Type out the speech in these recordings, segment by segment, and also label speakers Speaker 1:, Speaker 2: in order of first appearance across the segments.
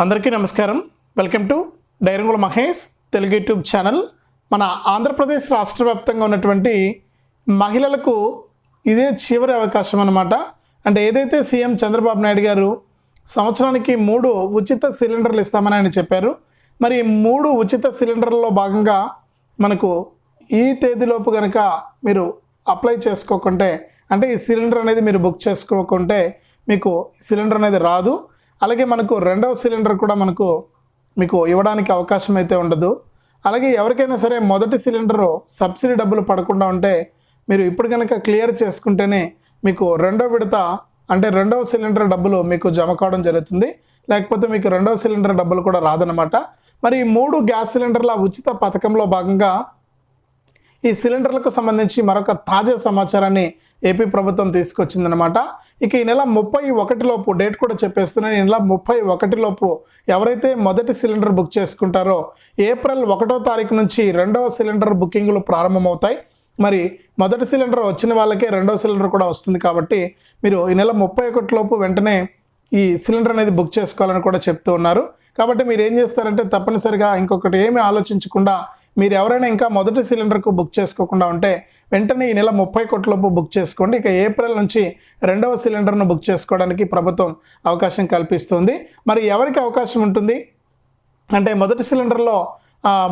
Speaker 1: అందరికీ నమస్కారం. Welcome to డైరంగుల మహేష్ తెలుగు యూట్యూబ్ ఛానల్. మన ఆంధ్రప్రదేశ్ రాష్ట్ర వ్యాప్తంగా ఉన్నటువంటి మహిళలకు ఇదే చివరి అవకాశం అనమాట అంటే ఏదైతే సీఎం చంద్రబాబు నాయుడు గారు సంవత్సరానికి మూడు ఉచిత సిలిండర్లు ఇస్తామని ఆయన చెప్పారు మరి మూడు ఉచిత సిలిండర్లలో భాగంగా మనకు ఈ తేదీలోపు కనుక మీరు అప్లై చేసుకోకుంటే అంటే ఈ సిలిండర్ అనేది మీరు బుక్ చేసుకోకుంటే మీకు సిలిండర్ అనేది రాదు. అలాగే మనకు రెండవ సిలిండర్ కూడా మనకు మీకు ఇవ్వడానికి అవకాశం అయితే ఉండదు. అలాగే ఎవరికైనా సరే మొదటి సిలిండరు సబ్సిడీ డబ్బులు పడకుండా ఉంటే మీరు ఇప్పుడు కనుక క్లియర్ చేసుకుంటేనే మీకు రెండో విడత అంటే రెండవ సిలిండర్ డబ్బులు మీకు జమ కావడం జరుగుతుంది. లేకపోతే మీకు రెండవ సిలిండర్ డబ్బులు కూడా రాదనమాట మరి ఈ మూడు గ్యాస్ సిలిండర్ల ఉచిత పథకంలో భాగంగా ఈ సిలిండర్లకు సంబంధించి మరొక తాజా సమాచారాన్ని ఏపీ ప్రభుత్వం తీసుకొచ్చిందనమాట ఇక ఈ నెల ముప్పై ఒకటిలోపు డేట్ కూడా చెప్పేస్తున్నాను ఈ నెల ముప్పై ఒకటిలోపు ఎవరైతే మొదటి సిలిండర్ బుక్ చేసుకుంటారో ఏప్రిల్ ఒకటో తారీఖు నుంచి రెండవ సిలిండర్ బుకింగ్లు ప్రారంభమవుతాయి. మరి మొదటి సిలిండర్ వచ్చిన వాళ్ళకే రెండో సిలిండర్ కూడా వస్తుంది కాబట్టి మీరు ఈ నెల ముప్పై ఒకటిలోపు వెంటనే ఈ సిలిండర్ అనేది బుక్ చేసుకోవాలని కూడా చెప్తూ ఉన్నారు. కాబట్టి మీరు ఏం చేస్తారంటే తప్పనిసరిగా ఇంకొకటి ఏమి ఆలోచించకుండా మీరు ఎవరైనా ఇంకా మొదటి సిలిండర్కు బుక్ చేసుకోకుండా ఉంటే వెంటనే ఈ నెల ముప్పై కోట్లలోపు బుక్ చేసుకోండి. ఇక ఏప్రిల్ నుంచి రెండవ సిలిండర్ను బుక్ చేసుకోవడానికి ప్రభుత్వం అవకాశం కల్పిస్తుంది. మరి ఎవరికి అవకాశం ఉంటుంది? అంటే మొదటి సిలిండర్లో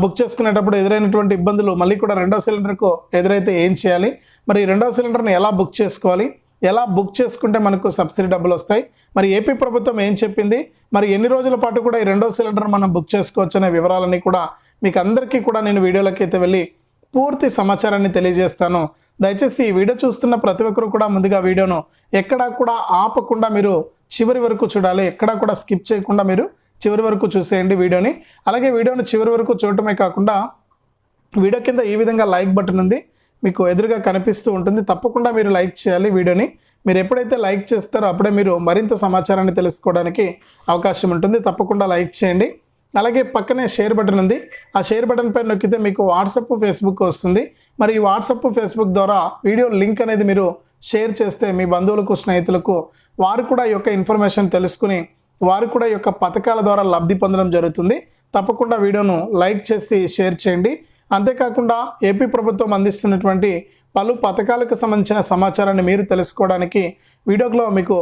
Speaker 1: బుక్ చేసుకునేటప్పుడు ఎదురైనటువంటి ఇబ్బందులు మళ్ళీ కూడా రెండో సిలిండర్కు ఎదురైతే ఏం చేయాలి? మరి రెండవ రెండో సిలిండర్ని ఎలా బుక్ చేసుకోవాలి? ఎలా బుక్ చేసుకుంటే మనకు సబ్సిడీ డబ్బులు వస్తాయి? మరి ఏపీ ప్రభుత్వం ఏం చెప్పింది? మరి ఎన్ని రోజుల పాటు కూడా ఈ రెండో సిలిండర్ మనం బుక్ చేసుకోవచ్చు అనే వివరాలన్నీ కూడా మీకు అందరికీ కూడా నేను వీడియోలోకి అయితే వెళ్ళి పూర్తి సమాచారాన్ని తెలియజేస్తాను. దయచేసి ఈ వీడియో చూస్తున్న ప్రతి ఒక్కరు కూడా ముందుగా వీడియోను ఎక్కడా కూడా ఆపకుండా మీరు చివరి వరకు చూడాలి. ఎక్కడా కూడా స్కిప్ చేయకుండా మీరు చివరి వరకు చూసేయండి వీడియోని. అలాగే వీడియోను చివరి వరకు చూడటమే కాకుండా వీడియో కింద ఈ విధంగా లైక్ బటన్ ఉంది. మీకు ఎదురుగా కనిపిస్తూ ఉంటుంది. తప్పకుండా మీరు లైక్ చేయాలి వీడియోని. మీరు ఎప్పుడైతే లైక్ చేస్తారో అప్పుడే మీరు మరింత సమాచారాన్ని తెలుసుకోవడానికి అవకాశం ఉంటుంది. తప్పకుండా లైక్ చేయండి. అలాగే పక్కనే షేర్ బటన్ ఉంది. ఆ షేర్ బటన్ పైన నొక్కితే మీకు వాట్సప్ ఫేస్బుక్ వస్తుంది. మరి ఈ వాట్సప్ ఫేస్బుక్ ద్వారా వీడియో లింక్ అనేది మీరు షేర్ చేస్తే మీ బంధువులకు స్నేహితులకు వారు కూడా ఈ యొక్క ఇన్ఫర్మేషన్ తెలుసుకుని వారు కూడా ఈ యొక్క పథకాల ద్వారా లబ్ధి పొందడం జరుగుతుంది. తప్పకుండా వీడియోను లైక్ చేసి షేర్ చేయండి. అంతేకాకుండా ఏపీ ప్రభుత్వం అందిస్తున్నటువంటి పలు పథకాలకు సంబంధించిన సమాచారాన్ని మీరు తెలుసుకోవడానికి వీడియోలో మీకు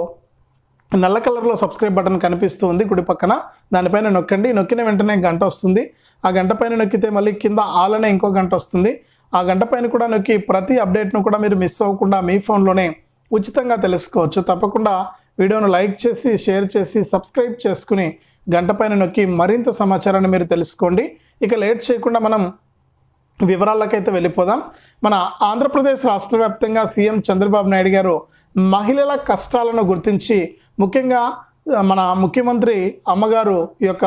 Speaker 1: నల్ల కలర్లో సబ్స్క్రైబ్ బటన్ కనిపిస్తూ ఉంది కుడి పక్కన. దానిపైన నొక్కండి. నొక్కిన వెంటనే గంట వస్తుంది. ఆ గంట పైన నొక్కితే మళ్ళీ కింద ఆలనే ఇంకో గంట వస్తుంది. ఆ గంట పైన కూడా నొక్కి ప్రతి అప్డేట్ను కూడా మీరు మిస్ అవ్వకుండా మీ ఫోన్లోనే ఉచితంగా తెలుసుకోవచ్చు. తప్పకుండా వీడియోను లైక్ చేసి షేర్ చేసి సబ్స్క్రైబ్ చేసుకుని గంట పైన నొక్కి మరింత సమాచారాన్ని మీరు తెలుసుకోండి. ఇక లేట్ చేయకుండా మనం వివరాలకైతే వెళ్ళిపోదాం. మన ఆంధ్రప్రదేశ్ రాష్ట్ర వ్యాప్తంగా సీఎం చంద్రబాబు నాయుడు గారు మహిళల కష్టాలను గుర్తించి ముఖ్యంగా మన ముఖ్యమంత్రి అమ్మగారు ఈ యొక్క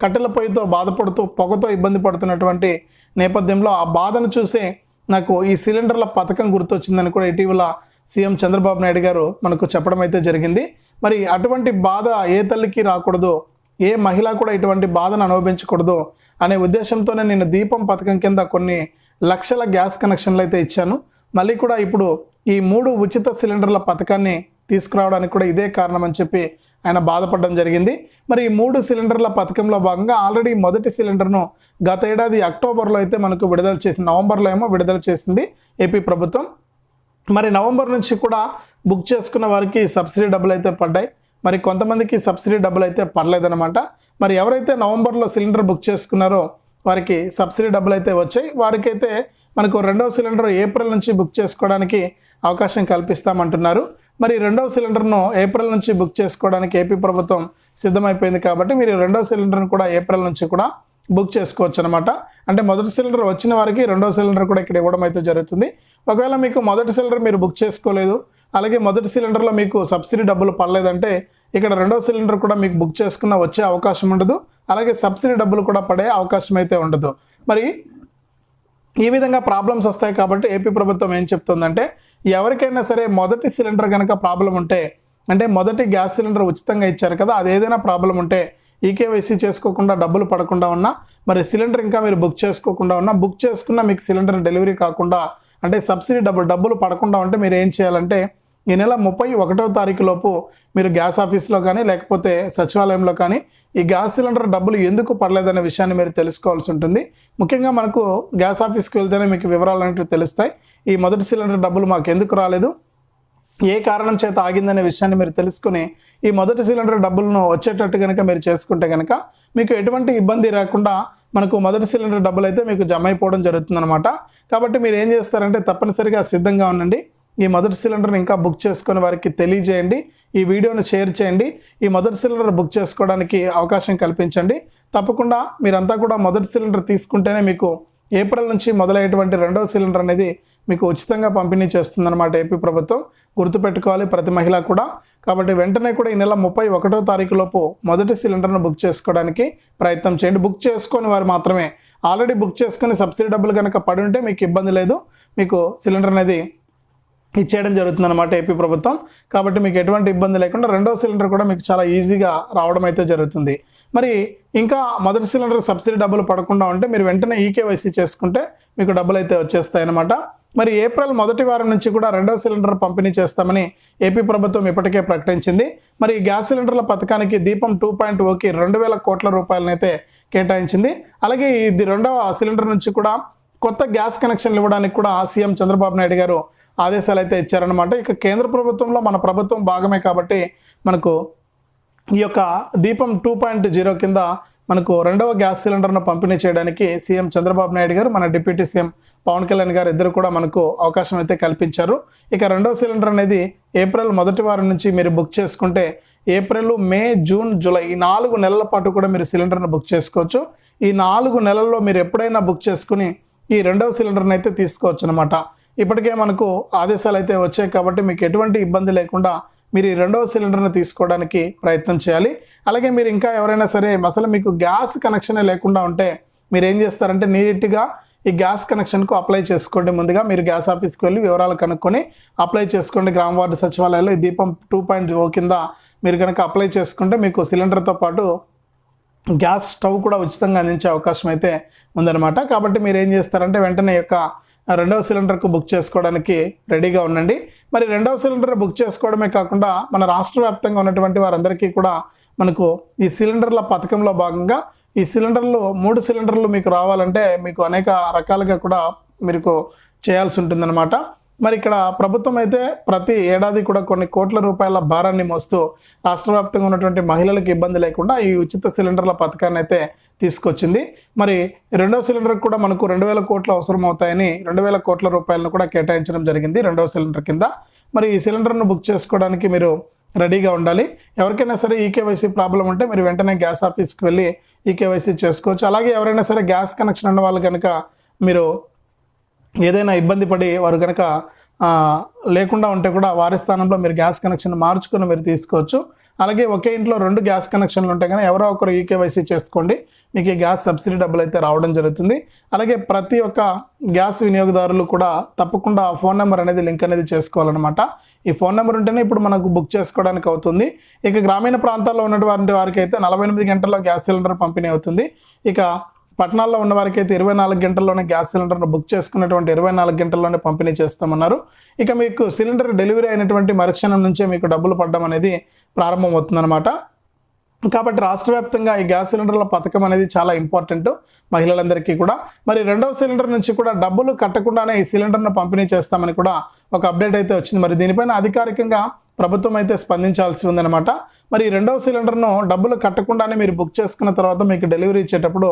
Speaker 1: కట్టెల పొయ్యితో బాధపడుతూ పొగతో ఇబ్బంది పడుతున్నటువంటి నేపథ్యంలో ఆ బాధను చూసే నాకు ఈ సిలిండర్ల పథకం గుర్తొచ్చిందని కూడా ఇటీవల సీఎం చంద్రబాబు నాయుడు గారు మనకు చెప్పడం అయితే జరిగింది. మరి అటువంటి బాధ ఏ తల్లికి రాకూడదు ఏ మహిళ కూడా ఇటువంటి బాధను అనుభవించకూడదు అనే ఉద్దేశంతోనే నేను దీపం పథకం కింద కొన్ని లక్షల గ్యాస్ కనెక్షన్లు అయితే ఇచ్చాను. మళ్ళీ కూడా ఇప్పుడు ఈ మూడు ఉచిత సిలిండర్ల పథకాన్ని తీసుకురావడానికి కూడా ఇదే కారణం అని చెప్పి ఆయన బాధపడడం జరిగింది. మరి ఈ మూడు సిలిండర్ల పథకంలో భాగంగా ఆల్రెడీ మొదటి సిలిండర్ను గత ఏడాది అక్టోబర్లో అయితే మనకు విడుదల చేసింది నవంబర్లో ఏమో విడుదల చేసింది ఏపీ ప్రభుత్వం. మరి నవంబర్ నుంచి కూడా బుక్ చేసుకున్న వారికి సబ్సిడీ డబ్బులు అయితే పడ్డాయి. మరి కొంతమందికి సబ్సిడీ డబ్బులు అయితే పడలేదన్నమాట. మరి ఎవరైతే నవంబర్లో సిలిండర్ బుక్ చేసుకున్నారో వారికి సబ్సిడీ డబ్బులు అయితే వచ్చాయి. వారికైతే మనకు రెండవ సిలిండర్ ఏప్రిల్ నుంచి బుక్ చేసుకోవడానికి అవకాశం కల్పిస్తామంటున్నారు. మరి రెండవ సిలిండర్ను ఏప్రిల్ నుంచి బుక్ చేసుకోవడానికి ఏపీ ప్రభుత్వం సిద్ధమైపోయింది కాబట్టి మీరు రెండవ సిలిండర్ను కూడా ఏప్రిల్ నుంచి కూడా బుక్ చేసుకోవచ్చు అనమాట అంటే మొదటి సిలిండర్ వచ్చిన వారికి రెండో సిలిండర్ కూడా ఇక్కడ ఇవ్వడం అయితే జరుగుతుంది. ఒకవేళ మీకు మొదటి సిలిండర్ మీరు బుక్ చేసుకోలేదు అలాగే మొదటి సిలిండర్లో మీకు సబ్సిడీ డబ్బులు పడలేదంటే ఇక్కడ రెండో సిలిండర్ కూడా మీకు బుక్ చేసుకున్న వచ్చే అవకాశం ఉండదు అలాగే సబ్సిడీ డబ్బులు కూడా పడే అవకాశం అయితే ఉండదు. మరి ఈ విధంగా ప్రాబ్లమ్స్ వస్తాయి కాబట్టి ఏపీ ప్రభుత్వం ఏం చెప్తుందంటే ఎవరికైనా సరే మొదటి సిలిండర్ కనుక ప్రాబ్లం ఉంటే అంటే మొదటి గ్యాస్ సిలిండర్ ఉచితంగా ఇచ్చారు కదా అది ఏదైనా ప్రాబ్లం ఉంటే ఈకేవైసీ చేసుకోకుండా డబ్బులు పడకుండా ఉన్నా మరి సిలిండర్ ఇంకా మీరు బుక్ చేసుకోకుండా ఉన్నా బుక్ చేసుకున్న మీకు సిలిండర్ డెలివరీ కాకుండా అంటే సబ్సిడీ డబ్బులు డబ్బులు పడకుండా ఉంటే మీరు ఏం చేయాలంటే ఈ నెల ముప్పై ఒకటో తారీఖు లోపు మీరు గ్యాస్ ఆఫీస్లో కానీ లేకపోతే సచివాలయంలో కానీ ఈ గ్యాస్ సిలిండర్ డబ్బులు ఎందుకు పడలేదనే విషయాన్ని మీరు తెలుసుకోవాల్సి ఉంటుంది. ముఖ్యంగా మనకు గ్యాస్ ఆఫీస్కి వెళ్తేనే మీకు వివరాలు అనేవి తెలుస్తాయి. ఈ మొదటి సిలిండర్ డబ్బులు మాకు ఎందుకు రాలేదు? ఏ కారణం చేత ఆగిందనే విషయాన్ని మీరు తెలుసుకుని ఈ మొదటి సిలిండర్ డబ్బులను వచ్చేటట్టు కనుక మీరు చేసుకుంటే కనుక మీకు ఎటువంటి ఇబ్బంది రాకుండా మనకు మొదటి సిలిండర్ డబ్బులు అయితే మీకు జమ అయిపోవడం జరుగుతుందన్నమాట. కాబట్టి మీరు ఏం చేస్తారంటే తప్పనిసరిగా సిద్ధంగా ఉండండి. ఈ మొదటి సిలిండర్ని ఇంకా బుక్ చేసుకుని వారికి తెలియజేయండి. ఈ వీడియోను షేర్ చేయండి. ఈ మొదటి సిలిండర్ బుక్ చేసుకోవడానికి అవకాశం కల్పించండి. తప్పకుండా మీరంతా కూడా మొదటి సిలిండర్ తీసుకుంటేనే మీకు ఏప్రిల్ నుంచి మొదలయ్యేటువంటి రెండవ సిలిండర్ అనేది మీకు ఉచితంగా పంపిణీ చేస్తుందన్నమాట ఏపీ ప్రభుత్వం. గుర్తుపెట్టుకోవాలి ప్రతి మహిళ కూడా. కాబట్టి వెంటనే కూడా ఈ నెల ముప్పై ఒకటో తారీఖు లోపు మొదటి సిలిండర్ను బుక్ చేసుకోవడానికి ప్రయత్నం చేయండి. బుక్ చేసుకొని వారు మాత్రమే. ఆల్రెడీ బుక్ చేసుకుని సబ్సిడీ డబ్బులు కనుక పడి ఉంటే మీకు ఇబ్బంది లేదు. మీకు సిలిండర్ అనేది ఇచ్చేయడం జరుగుతుంది అనమాట ఏపీ ప్రభుత్వం. కాబట్టి మీకు ఎటువంటి ఇబ్బంది లేకుండా రెండో సిలిండర్ కూడా మీకు చాలా ఈజీగా రావడం అయితే జరుగుతుంది. మరి ఇంకా మొదటి సిలిండర్ సబ్సిడీ డబ్బులు పడకుండా ఉంటే మీరు వెంటనే ఈకేవైసీ చేసుకుంటే మీకు డబ్బులు అయితే వచ్చేస్తాయి అనమాట మరి ఏప్రిల్ మొదటి వారం నుంచి కూడా రెండవ సిలిండర్ పంపిణీ చేస్తామని ఏపీ ప్రభుత్వం ఇప్పటికే ప్రకటించింది. మరి గ్యాస్ సిలిండర్ల పథకానికి దీపం టూ పాయింట్ ఓకి రెండు వేల కోట్ల రూపాయలనైతే కేటాయించింది. అలాగే ఇది రెండవ సిలిండర్ నుంచి కూడా కొత్త గ్యాస్ కనెక్షన్లు ఇవ్వడానికి కూడా సీఎం చంద్రబాబు నాయుడు గారు ఆదేశాలు అయితే ఇచ్చారనమాట ఇక కేంద్ర ప్రభుత్వంలో మన ప్రభుత్వం భాగమే కాబట్టి మనకు ఈ యొక్క దీపం టూ పాయింట్ జీరో కింద మనకు రెండవ గ్యాస్ సిలిండర్ను పంపిణీ చేయడానికి సీఎం చంద్రబాబు నాయుడు గారు మన డిప్యూటీ సీఎం పవన్ కళ్యాణ్ గారు ఇద్దరు కూడా మనకు అవకాశం అయితే కల్పించారు. ఇక రెండవ సిలిండర్ అనేది ఏప్రిల్ మొదటి వారం నుంచి మీరు బుక్ చేసుకుంటే ఏప్రిల్ మే జూన్ జూలై ఈ నాలుగు నెలల పాటు కూడా మీరు సిలిండర్ను బుక్ చేసుకోవచ్చు. ఈ నాలుగు నెలల్లో మీరు ఎప్పుడైనా బుక్ చేసుకుని ఈ రెండవ సిలిండర్ని అయితే తీసుకోవచ్చు అనమాట ఇప్పటికే మనకు ఆదేశాలు అయితే వచ్చాయి కాబట్టి మీకు ఎటువంటి ఇబ్బంది లేకుండా మీరు ఈ రెండవ సిలిండర్ని తీసుకోవడానికి ప్రయత్నం చేయాలి. అలాగే మీరు ఇంకా ఎవరైనా సరే అసలు మీకు గ్యాస్ కనెక్షనే లేకుండా ఉంటే మీరు ఏం చేస్తారంటే నీట్గా ఈ గ్యాస్ కనెక్షన్కు అప్లై చేసుకోండి. ముందుగా మీరు గ్యాస్ ఆఫీస్కి వెళ్ళి వివరాలు కనుక్కొని అప్లై చేసుకోండి. గ్రామ వార్డు సచివాలయంలో ఈ దీపం టూ పాయింట్ ఓ కింద మీరు కనుక అప్లై చేసుకుంటే మీకు సిలిండర్తో పాటు గ్యాస్ స్టవ్ కూడా ఉచితంగా అందించే అవకాశం అయితే ఉందన్నమాట. కాబట్టి మీరు ఏం చేస్తారంటే వెంటనే యొక్క రెండవ సిలిండర్కు బుక్ చేసుకోవడానికి రెడీగా ఉండండి. మరి రెండవ సిలిండర్ బుక్ చేసుకోవడమే కాకుండా మన రాష్ట్ర వ్యాప్తంగా ఉన్నటువంటి వారందరికీ కూడా మనకు ఈ సిలిండర్ల పథకంలో భాగంగా ఈ సిలిండర్లు మూడు సిలిండర్లు మీకు రావాలంటే మీకు అనేక రకాలుగా కూడా మీకు చేయాల్సి ఉంటుందన్నమాట. మరి ఇక్కడ ప్రభుత్వం అయితే ప్రతి ఏడాది కూడా కొన్ని కోట్ల రూపాయల భారాన్ని మోస్తూ రాష్ట్ర వ్యాప్తంగా ఉన్నటువంటి మహిళలకు ఇబ్బంది లేకుండా ఈ ఉచిత సిలిండర్ల పథకాన్ని అయితే తీసుకొచ్చింది. మరి రెండవ సిలిండర్ కూడా మనకు రెండు వేల కోట్లు అవసరం అవుతాయని రెండు వేల కోట్ల రూపాయలను కూడా కేటాయించడం జరిగింది రెండవ సిలిండర్ కింద. మరి ఈ సిలిండర్ను బుక్ చేసుకోవడానికి మీరు రెడీగా ఉండాలి. ఎవరికైనా సరే ఈకేవైసీ ప్రాబ్లం ఉంటే మీరు వెంటనే గ్యాస్ ఆఫీస్కి వెళ్ళి ఈకేవైసీ చేసుకోవచ్చు. అలాగే ఎవరైనా సరే గ్యాస్ కనెక్షన్ ఉన్న వాళ్ళు కనుక మీరు ఏదైనా ఇబ్బంది పడి వారు కనుక లేకుండా ఉంటే కూడా వారి స్థానంలో మీరు గ్యాస్ కనెక్షన్ మార్చుకుని మీరు తీసుకోవచ్చు. అలాగే ఒకే ఇంట్లో రెండు గ్యాస్ కనెక్షన్లు ఉంటే కానీ ఎవరో ఒకరు ఈకేవైసీ చేసుకోండి. మీకు ఈ గ్యాస్ సబ్సిడీ డబ్బులు అయితే రావడం జరుగుతుంది. అలాగే ప్రతి ఒక్క గ్యాస్ వినియోగదారులు కూడా తప్పకుండా ఫోన్ నెంబర్ అనేది లింక్ అనేది చేసుకోవాలన్నమాట. ఈ ఫోన్ నెంబర్ ఉంటేనే ఇప్పుడు మనకు బుక్ చేసుకోవడానికి అవుతుంది. ఇక గ్రామీణ ప్రాంతాల్లో ఉన్నటువంటి వారికి అయితే నలభై ఎనిమిది గంటల్లో గ్యాస్ సిలిండర్ పంపిణీ అవుతుంది. ఇక పట్టణాల్లో ఉన్న వారికి అయితే ఇరవై నాలుగు గంటల్లోనే గ్యాస్ సిలిండర్ను బుక్ చేసుకున్నటువంటి ఇరవై నాలుగు గంటల్లోనే పంపిణీ చేస్తామన్నారు. ఇక మీకు సిలిండర్ డెలివరీ అయినటువంటి మరుక్షణం నుంచే మీకు డబ్బులు పడడం అనేది ప్రారంభమవుతుందన్నమాట. కాబట్టి రాష్ట్ర వ్యాప్తంగా ఈ గ్యాస్ సిలిండర్ల పథకం అనేది చాలా ఇంపార్టెంట్ మహిళలందరికీ కూడా. మరి రెండవ సిలిండర్ నుంచి కూడా డబ్బులు కట్టకుండానే ఈ సిలిండర్ను పంపిణీ చేస్తామని కూడా ఒక అప్డేట్ అయితే వచ్చింది. మరి దీనిపైన అధికారికంగా ప్రభుత్వం అయితే స్పందించాల్సి ఉందన్నమాట. మరి రెండవ సిలిండర్ను డబ్బులు కట్టకుండానే మీరు బుక్ చేసుకున్న తర్వాత మీకు డెలివరీ ఇచ్చేటప్పుడు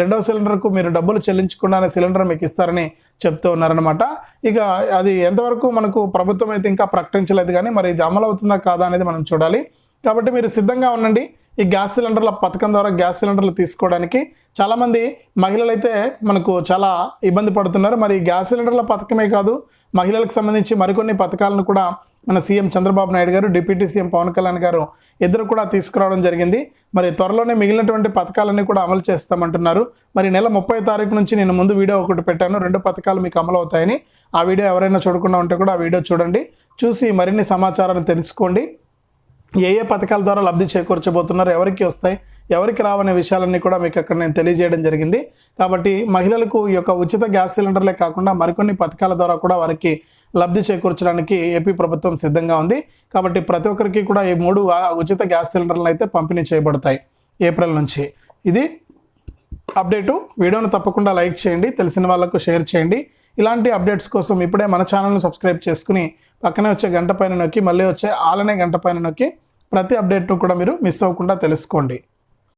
Speaker 1: రెండవ సిలిండర్కు మీరు డబ్బులు చెల్లించకుండానే సిలిండర్ మీకు ఇస్తారని చెప్తూ ఉన్నారనమాట ఇక అది ఎంతవరకు మనకు ప్రభుత్వం అయితే ఇంకా ప్రకటించలేదు కానీ మరి ఇది అమలు అవుతుందా కాదా అనేది మనం చూడాలి. కాబట్టి మీరు సిద్ధంగా ఉండండి. ఈ గ్యాస్ సిలిండర్ల పథకం ద్వారా గ్యాస్ సిలిండర్లు తీసుకోవడానికి చాలామంది మహిళలు అయితే మనకు చాలా ఇబ్బంది పడుతున్నారు. మరి ఈ గ్యాస్ సిలిండర్ల పథకమే కాదు మహిళలకు సంబంధించి మరికొన్ని పథకాలను కూడా మన సీఎం చంద్రబాబు నాయుడు గారు డిప్యూటీ సీఎం పవన్ కళ్యాణ్ గారు ఇద్దరు కూడా తీసుకురావడం జరిగింది. మరి త్వరలోనే మిగిలినటువంటి పథకాలన్నీ కూడా అమలు చేస్తామంటున్నారు. మరి నెల ముప్పై తారీఖు నుంచి నేను ముందు వీడియో ఒకటి పెట్టాను. రెండు పథకాలు మీకు అమలు అవుతాయని. ఆ వీడియో ఎవరైనా చూడకుండా ఉంటే కూడా ఆ వీడియో చూడండి. చూసి మరిన్ని సమాచారాన్ని తెలుసుకోండి. ఏ ఏ పథకాల ద్వారా లబ్ధి చేకూర్చబోతున్నారు ఎవరికి వస్తాయి ఎవరికి రావనే విషయాలన్నీ కూడా మీకు అక్కడ నేను తెలియజేయడం జరిగింది. కాబట్టి మహిళలకు ఈ యొక్క ఉచిత గ్యాస్ సిలిండర్లే కాకుండా మరికొన్ని పథకాల ద్వారా కూడా వారికి లబ్ధి చేకూర్చడానికి ఏపీ ప్రభుత్వం సిద్ధంగా ఉంది. కాబట్టి ప్రతి ఒక్కరికి కూడా ఈ మూడు ఉచిత గ్యాస్ సిలిండర్లు అయితే పంపిణీ చేయబడతాయి ఏప్రిల్ నుంచి. ఇది అప్డేటు. వీడియోను తప్పకుండా లైక్ చేయండి తెలిసిన వాళ్ళకు షేర్ చేయండి. ఇలాంటి అప్డేట్స్ కోసం ఇప్పుడే మన ఛానల్ని సబ్స్క్రైబ్ చేసుకుని పక్కనే వచ్చే గంట పైన నొక్కి మళ్ళీ వచ్చే ఆలనే గంట పైన నొక్కి ప్రతి అప్డేట్ను కూడా మీరు మిస్ అవ్వకుండా తెలుసుకోండి.